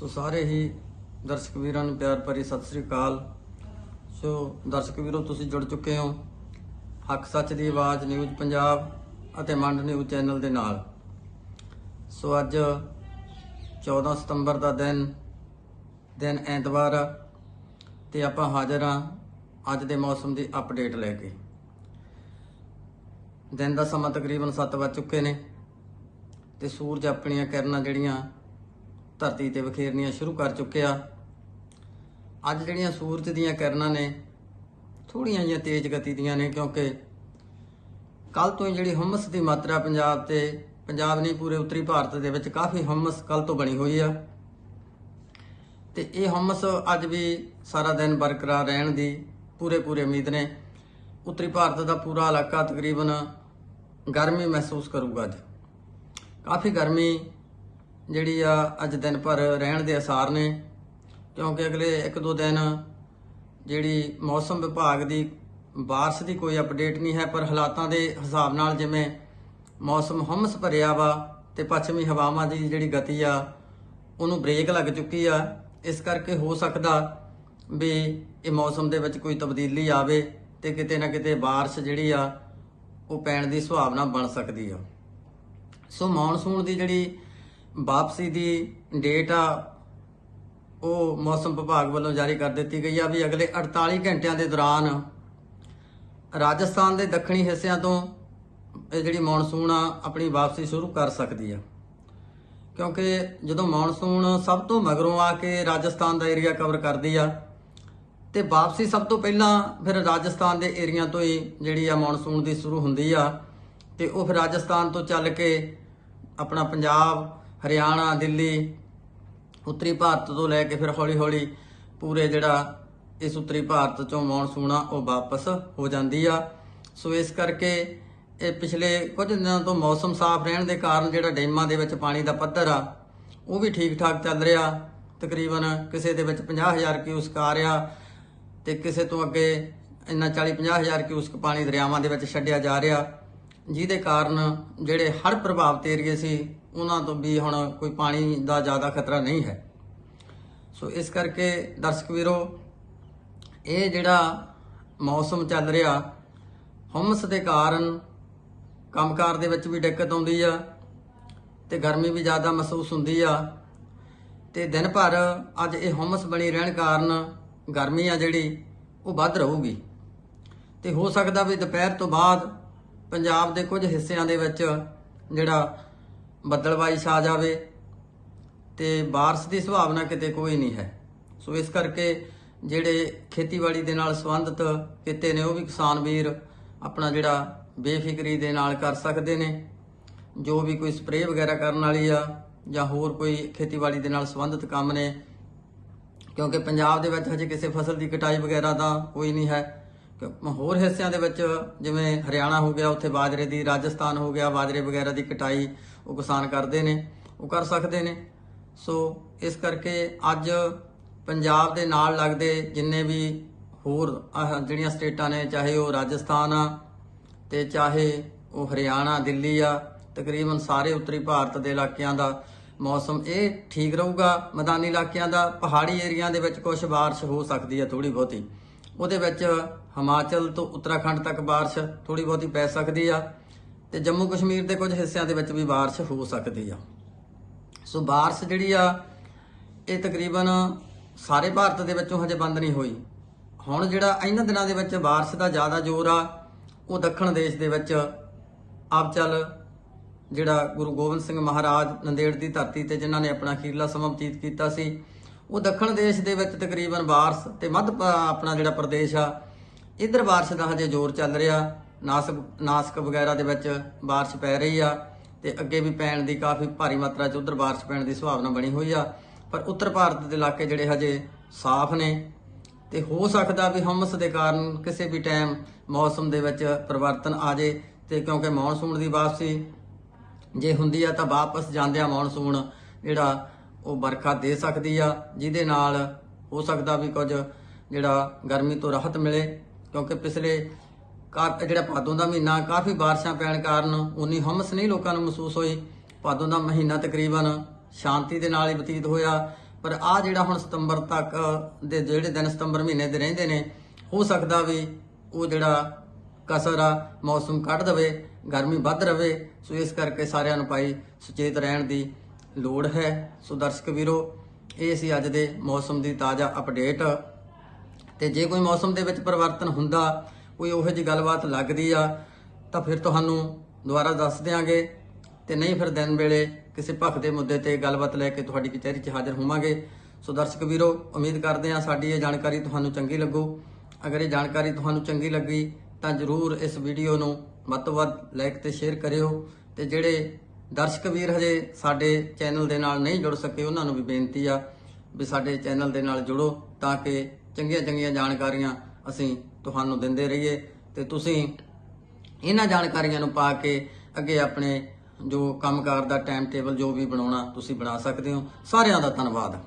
ਸੋ ਸਾਰੇ ਹੀ ਦਰਸ਼ਕ ਵੀਰਾਂ ਨੂੰ ਪਿਆਰ ਭਰੀ ਸਤਿ ਸ੍ਰੀ ਅਕਾਲ। ਸੋ ਦਰਸ਼ਕ ਵੀਰੋ, ਤੁਸੀਂ ਜੁੜ ਚੁੱਕੇ ਹੋ ਹੱਕ ਸੱਚ ਦੀ ਆਵਾਜ਼ ਨਿਊਜ਼ ਪੰਜਾਬ ਅਤੇ ਮੰਡ ਨਿਊਜ਼ ਚੈਨਲ ਦੇ ਨਾਲ। ਸੋ ਅੱਜ 14 ਸਤੰਬਰ ਦਾ ਦਿਨ ਦਿਨ ਐਤਵਾਰ ਆ ਤੇ ਆਪਾਂ ਹਾਜ਼ਰ ਹਾਂ ਅੱਜ ਦੇ ਮੌਸਮ ਦੀ ਅਪਡੇਟ ਲੈ ਕੇ। ਦਿਨ ਦਾ ਸਮਾਂ ਤਕਰੀਬਨ 7 ਵੱਜ ਚੁੱਕੇ ਨੇ ਤੇ ਸੂਰਜ ਆਪਣੀਆਂ ਕਿਰਨਾਂ ਜਿਹੜੀਆਂ ਧਰਤੀ ਤੇ ਵਿਖੇਰਨੀਆਂ ਸ਼ੁਰੂ ਕਰ ਚੁੱਕਿਆ ਅੱਜ ਜਿਹੜੀਆਂ ਸੂਰਜ ਦੀਆਂ ਕਿਰਨਾਂ ਨੇ ਥੋੜੀਆਂ ਜਿਹੀਆਂ ਤੇਜ਼ ਗਤੀ ਦੀਆਂ ਨੇ, ਕਿਉਂਕਿ ਕੱਲ ਤੋਂ ਹੀ ਜਿਹੜੀ ਹਮਸ ਦੀ ਮਾਤਰਾ ਪੰਜਾਬ ਤੇ, ਪੰਜਾਬ ਨਹੀਂ, ਪੂਰੇ ਉੱਤਰੀ ਭਾਰਤ ਦੇ ਵਿੱਚ ਕਾਫੀ ਹਮਸ ਕੱਲ ਤੋਂ ਬਣੀ ਹੋਈ ਆ। ਤੇ ਇਹ ਹਮਸ ਅੱਜ ਵੀ ਸਾਰਾ ਦਿਨ ਬਰਕਰਾਰ ਰਹਿਣ ਦੀ ਪੂਰੇ ਪੂਰੇ ਉਮੀਦ ਨੇ। ਉੱਤਰੀ ਭਾਰਤ ਦਾ ਪੂਰਾ ਇਲਾਕਾ ਤਕਰੀਬਨ ਗਰਮੀ ਮਹਿਸੂਸ ਕਰੂਗਾ ਅੱਜ। ਕਾਫੀ ਗਰਮੀ ਜਿਹੜੀ ਆ ਅੱਜ ਦਿਨ ਭਰ ਰਹਿਣ ਦੇ ਅਸਾਰ ਨੇ ਕਿਉਂਕਿ ਅਗਲੇ 1-2 ਦਿਨ ਜਿਹੜੀ ਮੌਸਮ ਵਿਭਾਗ ਦੀ ਬਾਰਿਸ਼ ਦੀ ਕੋਈ ਅਪਡੇਟ ਨਹੀਂ ਹੈ ਪਰ ਹਾਲਾਤਾਂ ਦੇ ਹਿਸਾਬ ਨਾਲ ਜਿਵੇਂ ਮੌਸਮ ਹਮਸ ਭਰਿਆ ਵਾ ਤੇ ਪੱਛਮੀ ਹਵਾਵਾਂ ਦੀ ਜਿਹੜੀ ਗਤੀ ਆ ਉਹਨੂੰ ਬ੍ਰੇਕ ਲੱਗ ਚੁੱਕੀ ਆ ਇਸ ਕਰਕੇ ਹੋ ਸਕਦਾ ਵੀ ਇਹ ਮੌਸਮ ਦੇ ਵਿੱਚ ਕੋਈ ਤਬਦੀਲੀ ਆਵੇ ਤੇ ਕਿਤੇ ਨਾ ਕਿਤੇ بارش ਜਿਹੜੀ ਆ ਉਹ ਪੈਣ ਦੀ ਸੰਭਾਵਨਾ ਬਣ ਸਕਦੀ ਆ ਸੋ ਮੌਨਸੂਨ ਦੀ ਜਿਹੜੀ ਵਾਪਸੀ ਦੀ ਡੇਟ ਆ, ਉਹ ਮੌਸਮ ਵਿਭਾਗ ਵੱਲੋਂ ਜਾਰੀ ਕਰ ਦਿੱਤੀ ਗਈ ਆ ਵੀ ਅਗਲੇ 48 ਘੰਟਿਆਂ ਦੇ ਦੌਰਾਨ ਰਾਜਸਥਾਨ ਦੇ ਦੱਖਣੀ ਹਿੱਸਿਆਂ ਤੋਂ ਇਹ ਜਿਹੜੀ ਮੌਨਸੂਨ ਆ, ਆਪਣੀ ਵਾਪਸੀ ਸ਼ੁਰੂ ਕਰ ਸਕਦੀ ਆ। ਕਿਉਂਕਿ ਜਦੋਂ ਮੌਨਸੂਨ ਸਭ ਤੋਂ ਮਗਰੋਂ ਆ ਕੇ ਰਾਜਸਥਾਨ ਦਾ ਏਰੀਆ ਕਵਰ ਕਰਦੀ ਆ, ਤੇ ਵਾਪਸੀ ਸਭ ਤੋਂ ਪਹਿਲਾਂ ਫਿਰ ਰਾਜਸਥਾਨ ਦੇ ਏਰੀਆ ਤੋਂ ਹੀ ਜਿਹੜੀ ਆ ਮੌਨਸੂਨ ਦੀ ਸ਼ੁਰੂ ਹੁੰਦੀ ਆ, ਤੇ ਉਹ ਫਿਰ ਰਾਜਸਥਾਨ ਤੋਂ ਚੱਲ ਕੇ ਆਪਣਾ ਪੰਜਾਬ ਹਰਿਆਣਾ, ਦਿੱਲੀ, ਉੱਤਰੀ ਭਾਰਤ ਤੋਂ ਲੈ ਕੇ ਫਿਰ ਹੌਲੀ-ਹੌਲੀ ਪੂਰੇ ਜਿਹੜਾ ਇਸ ਉੱਤਰੀ ਭਾਰਤ ਚੋਂ ਮੌਨਸੂਨ ਆ, ਉਹ ਵਾਪਸ ਹੋ ਜਾਂਦੀ ਆ। ਸੋ ਇਸ ਕਰਕੇ ਇਹ ਪਿਛਲੇ ਕੁਝ ਦਿਨਾਂ ਤੋਂ ਮੌਸਮ ਸਾਫ਼ ਰਹਿਣ ਦੇ ਕਾਰਨ ਜਿਹੜਾ ਡੈਮਾਂ ਦੇ ਵਿੱਚ ਪਾਣੀ ਦਾ ਪੱਧਰ ਆ, ਉਹ ਵੀ ਠੀਕ ਠਾਕ ਚੱਲ ਰਿਹਾ। ਤਕਰੀਬਨ ਕਿਸੇ ਦੇ ਵਿੱਚ 50000 ਕਿਊਸਕ ਆ ਰਿਹਾ ਤੇ ਕਿਸੇ ਤੋਂ ਅੱਗੇ ਇੰਨਾ 40 50000 ਕਿਊਸਕ ਪਾਣੀ ਦਰਿਆਵਾਂ ਦੇ ਵਿੱਚ ਛੱਡਿਆ ਜਾ ਰਿਹਾ। ਜਿਹਦੇ ਕਾਰਨ ਜਿਹੜੇ ਹੜ੍ਹ ਪ੍ਰਭਾਵਿਤ ਏਰੀਏ ਸੀ ਉਹਨਾਂ ਤੋਂ ਵੀ ਹੁਣ ਕੋਈ ਪਾਣੀ ਦਾ ਜ਼ਿਆਦਾ ਖਤਰਾ ਨਹੀਂ ਹੈ। ਸੋ ਇਸ ਕਰਕੇ ਦਰਸ਼ਕ ਵੀਰੋ, ਇਹ ਜਿਹੜਾ ਮੌਸਮ ਚੱਲ ਰਿਹਾ, ਹਮਸ ਦੇ ਕਾਰਨ ਕੰਮਕਾਰ ਦੇ ਵਿੱਚ ਵੀ ਦਿੱਕਤ ਆਉਂਦੀ ਆ ਤੇ ਗਰਮੀ ਵੀ ਜ਼ਿਆਦਾ ਮਹਿਸੂਸ ਹੁੰਦੀ ਆ ਤੇ ਦਿਨ ਭਰ ਅੱਜ ਇਹ ਹਮਸ ਬਣੀ ਰਹਿਣ ਕਾਰਨ ਗਰਮੀ ਆ ਜਿਹੜੀ, ਉਹ ਵੱਧ ਰਹੂਗੀ। ਤੇ ਹੋ ਸਕਦਾ ਵੀ ਦੁਪਹਿਰ ਤੋਂ ਬਾਅਦ ਪੰਜਾਬ ਦੇ ਕੁਝ ਹਿੱਸਿਆਂ ਦੇ ਵਿੱਚ ਜਿਹੜਾ ਬੱਦਲਬਾਈ ਛਾ ਜਾਵੇ ਤੇ بارش ਦੀ ਸੰਭਾਵਨਾ ਕਿਤੇ ਕੋਈ ਨਹੀਂ ਹੈ ਸੋ ਇਸ ਕਰਕੇ ਜਿਹੜੇ ਖੇਤੀਬਾੜੀ ਦੇ ਨਾਲ ਸੰਬੰਧਿਤ ਕਿਤੇ ਨੇ ਉਹ ਵੀ ਕਿਸਾਨ ਵੀਰ ਆਪਣਾ ਜਿਹੜਾ ਬੇਫਿਕਰੀ ਦੇ ਨਾਲ ਕਰ ਸਕਦੇ ਨੇ ਜੋ ਵੀ ਕੋਈ ਸਪਰੇਅ ਵਗੈਰਾ ਕਰਨ ਵਾਲੀ ਆ ਜਾਂ ਹੋਰ ਕੋਈ ਖੇਤੀਬਾੜੀ ਦੇ ਨਾਲ ਸੰਬੰਧਿਤ ਕੰਮ ਨੇ ਕਿਉਂਕਿ ਪੰਜਾਬ ਦੇ ਵਿੱਚ ਹਜੇ ਕਿਸੇ ਫਸਲ ਦੀ ਕਟਾਈ ਵਗੈਰਾ ਦਾ ਕੋਈ ਨਹੀਂ ਹੈ ਕਿ- ਹੋਰ ਹਿੱਸਿਆਂ ਦੇ ਵਿੱਚ ਜਿਵੇਂ ਹਰਿਆਣਾ ਹੋ ਗਿਆ ਉੱਥੇ ਬਾਜਰੇ ਦੀ ਰਾਜਸਥਾਨ ਹੋ ਗਿਆ ਬਾਜਰੇ ਵਗੈਰਾ ਦੀ ਕਟਾਈ ਉਹ ਕਿਸਾਨ ਕਰਦੇ ਨੇ ਉਹ ਕਰ ਸਕਦੇ ਨੇ ਸੋ ਇਸ ਕਰਕੇ ਅੱਜ ਪੰਜਾਬ ਦੇ ਨਾਲ ਲੱਗਦੇ ਜਿੰਨੇ ਵੀ ਹੋਰ ਆਹ ਜਿਹੜੀਆਂ ਸਟੇਟਾਂ ਨੇ ਚਾਹੇ ਉਹ ਰਾਜਸਥਾਨ ਆ ਤੇ ਚਾਹੇ ਉਹ ਹਰਿਆਣਾ ਦਿੱਲੀ ਆ ਤਕਰੀਬਨ ਸਾਰੇ ਉੱਤਰੀ ਭਾਰਤ ਦੇ ਇਲਾਕਿਆਂ ਦਾ ਮੌਸਮ ਇਹ ਠੀਕ ਰਹੂਗਾ ਮੈਦਾਨੀ ਇਲਾਕਿਆਂ ਦਾ ਪਹਾੜੀ ਏਰੀਆ ਦੇ ਵਿੱਚ ਕੁਝ بارش ਹੋ ਸਕਦੀ ਹੈ ਥੋੜੀ ਬਹੁਤੀ ਉਹਦੇ ਵਿੱਚ ਹਿਮਾਚਲ ਤੋਂ ਉੱਤਰਾਖੰਡ ਤੱਕ بارش ਥੋੜੀ ਬਹੁਤੀ ਪੈ ਸਕਦੀ ਆ ਤੇ ਜੰਮੂ ਕਸ਼ਮੀਰ ਦੇ ਕੁਝ ਹਿੱਸਿਆਂ ਦੇ ਵਿੱਚ ਵੀ بارش ਹੋ ਸਕਦੀ ਆ ਸੋ بارش ਜਿਹੜੀ ਆ ਇਹ ਤਕਰੀਬਨ ਸਾਰੇ ਭਾਰਤ ਦੇ ਵਿੱਚੋਂ ਹਜੇ ਬੰਦ ਨਹੀਂ ਹੋਈ ਹੁਣ ਜਿਹੜਾ ਇਹਨਾਂ ਦਿਨਾਂ ਦੇ ਵਿੱਚ بارش ਦਾ ਜ਼ਿਆਦਾ ਜ਼ੋਰ ਆ ਉਹ ਦੱਖਣ ਦੇਸ਼ ਦੇ ਵਿੱਚ ਆਪ ਚੱਲ ਜਿਹੜਾ ਗੁਰੂ ਗੋਬਿੰਦ ਸਿੰਘ ਮਹਾਰਾਜ ਨੰਦੇੜ ਦੀ ਧਰਤੀ ਤੇ ਜਿਨ੍ਹਾਂ ਨੇ ਆਪਣਾ ਅਖੀਰਲਾ ਸਮਾਂ ਬਤੀਤ ਕੀਤਾ ਸੀ ਉਹ ਦੱਖਣ ਦੇਸ਼ ਦੇ ਵਿੱਚ ਤਕਰੀਬਨ ਬਾਰਸ ਤੇ ਮੱਧ ਆਪਣਾ ਜਿਹੜਾ ਪ੍ਰਦੇਸ਼ ਆ, ਇਧਰ ਬਾਰਿਸ਼ ਦਾ ਹਜੇ ਜ਼ੋਰ ਚੱਲ ਰਿਹਾ। ਨਾਸਕ ਨਾਸਕ ਵਗੈਰਾ ਦੇ ਵਿੱਚ ਬਾਰਿਸ਼ ਪੈ ਰਹੀ ਆ ਤੇ ਅੱਗੇ ਵੀ ਪੈਣ ਦੀ ਕਾਫੀ ਭਾਰੀ ਮਾਤਰਾ 'ਚ ਉਧਰ ਬਾਰਿਸ਼ ਪੈਣ ਦੀ ਸੰਭਾਵਨਾ ਬਣੀ ਹੋਈ ਆ। ਪਰ ਉੱਤਰ ਭਾਰਤ ਦੇ ਇਲਾਕੇ ਜਿਹੜੇ ਹਜੇ ਸਾਫ਼ ਨੇ ਤੇ ਹੋ ਸਕਦਾ ਵੀ ਹਮਸ ਦੇ ਕਾਰਨ ਕਿਸੇ ਵੀ ਟਾਈਮ ਮੌਸਮ ਦੇ ਵਿੱਚ ਪਰਿਵਰਤਨ ਆ ਜੇ ਤੇ ਕਿਉਂਕਿ ਮੌਨਸੂਨ ਦੀ ਵਾਪਸੀ ਜੇ ਹੁੰਦੀ ਆ ਤਾਂ ਵਾਪਸ ਜਾਂਦਿਆਂ ਮੌਨਸੂਨ ਜਿਹੜਾ ਉਹ ਵਰਖਾ ਦੇ ਸਕਦੀ ਆ, ਜਿਹਦੇ ਨਾਲ ਹੋ ਸਕਦਾ ਵੀ ਕੁਝ ਜਿਹੜਾ ਗਰਮੀ ਤੋਂ ਰਾਹਤ ਮਿਲੇ, ਕਿਉਂਕਿ ਪਿਛਲੇ ਕਾ- ਜਿਹੜਾ ਭਾਦੋਂ ਦਾ ਮਹੀਨਾ, ਕਾਫੀ ਬਾਰਿਸ਼ਾਂ ਪੈਣ ਕਾਰਨ ਉਨੀ ਹਮਸ ਨਹੀਂ ਲੋਕਾਂ ਨੂੰ ਮਹਿਸੂਸ ਹੋਈ। ਭਾਦੋਂ ਦਾ ਮਹੀਨਾ ਤਕਰੀਬਨ ਸ਼ਾਂਤੀ ਦੇ ਨਾਲ ਹੀ ਬਤੀਤ ਹੋਇਆ। ਪਰ ਆ ਜਿਹੜਾ ਹੁਣ ਸਤੰਬਰ ਤੱਕ ਦੇ ਜਿਹੜੇ ਦਿਨ ਸਤੰਬਰ ਮਹੀਨੇ ਦੇ ਰਹਿੰਦੇ ਨੇ, ਹੋ ਸਕਦਾ ਵੀ ਉਹ ਜਿਹੜਾ ਕਸਰ ਆ, ਮੌਸਮ ਕੱਢ ਦਵੇ, ਗਰਮੀ ਵੱਧ ਰਵੇ। ਸੋ ਇਸ ਕਰਕੇ ਸਾਰਿਆਂ ਨੂੰ ਭਾਈ ਸੁਚੇਤ ਰਹਿਣ ਦੀ ਲੋੜ ਹੈ। ਸੋ ਦਰਸ਼ਕ ਵੀਰੋ, ਇਹ ਸੀ ਅੱਜ ਦੇ ਮੌਸਮ ਦੀ ਤਾਜ਼ਾ ਅਪਡੇਟ ਤੇ ਜੇ ਕੋਈ ਮੌਸਮ ਦੇ ਵਿੱਚ ਪਰਿਵਰਤਨ ਹੁੰਦਾ, ਕੋਈ ਉਹੋ ਜਿਹੀ ਗੱਲਬਾਤ ਲੱਗਦੀ ਆ, ਤਾਂ ਫਿਰ ਤੁਹਾਨੂੰ ਦੁਬਾਰਾ ਦੱਸ ਦਿਆਂਗੇ। ਤੇ ਨਹੀਂ ਫਿਰ ਦਿਨ ਵੇਲੇ ਕਿਸੇ ਭਖ ਦੇ ਮੁੱਦੇ ਤੇ ਗੱਲਬਾਤ ਲੈ ਕੇ ਤੁਹਾਡੀ ਕਚਹਿਰੀ 'ਚ ਹਾਜ਼ਰ ਹੋਵਾਂਗੇ। ਸੋ ਦਰਸ਼ਕ ਵੀਰੋ, ਉਮੀਦ ਕਰਦੇ ਹਾਂ ਸਾਡੀ ਇਹ ਜਾਣਕਾਰੀ ਤੁਹਾਨੂੰ ਚੰਗੀ ਲੱਗੂ। ਅਗਰ ਇਹ ਜਾਣਕਾਰੀ ਤੁਹਾਨੂੰ ਚੰਗੀ ਲੱਗੀ, ਤਾਂ ਜਰੂਰ ਇਸ ਵੀਡੀਓ ਨੂੰ ਵੱਧ ਤੋਂ ਵੱਧ ਲਾਈਕ ਤੇ ਸ਼ੇਅਰ ਕਰਿਓ। ਤੇ ਜਿਹੜੇ ਦਰਸ਼ਕ ਵੀਰ ਹਜੇ ਸਾਡੇ ਚੈਨਲ ਦੇ ਨਾਲ ਨਹੀਂ ਜੁੜ ਸਕੇ, ਉਹਨਾਂ ਨੂੰ ਵੀ ਬੇਨਤੀ ਆ ਵੀ ਸਾਡੇ ਚੈਨਲ ਦੇ ਨਾਲ ਜੁੜੋ ਤਾਂ ਕਿ ਚੰਗੀਆਂ ਚੰਗੀਆਂ ਜਾਣਕਾਰੀਆਂ ਅਸੀਂ ਤੁਹਾਨੂੰ ਦਿੰਦੇ ਰਹੀਏ ਤੇ ਤੁਸੀਂ ਇਹਨਾਂ ਜਾਣਕਾਰੀਆਂ ਨੂੰ ਪਾ ਕੇ ਅੱਗੇ ਆਪਣੇ ਜੋ ਕੰਮਕਾਰ ਦਾ ਟਾਈਮ ਟੇਬਲ ਜੋ ਵੀ ਬਣਾਉਣਾ ਤੁਸੀਂ ਬਣਾ ਸਕਦੇ ਹੋ। ਸਾਰਿਆਂ ਦਾ ਧੰਨਵਾਦ।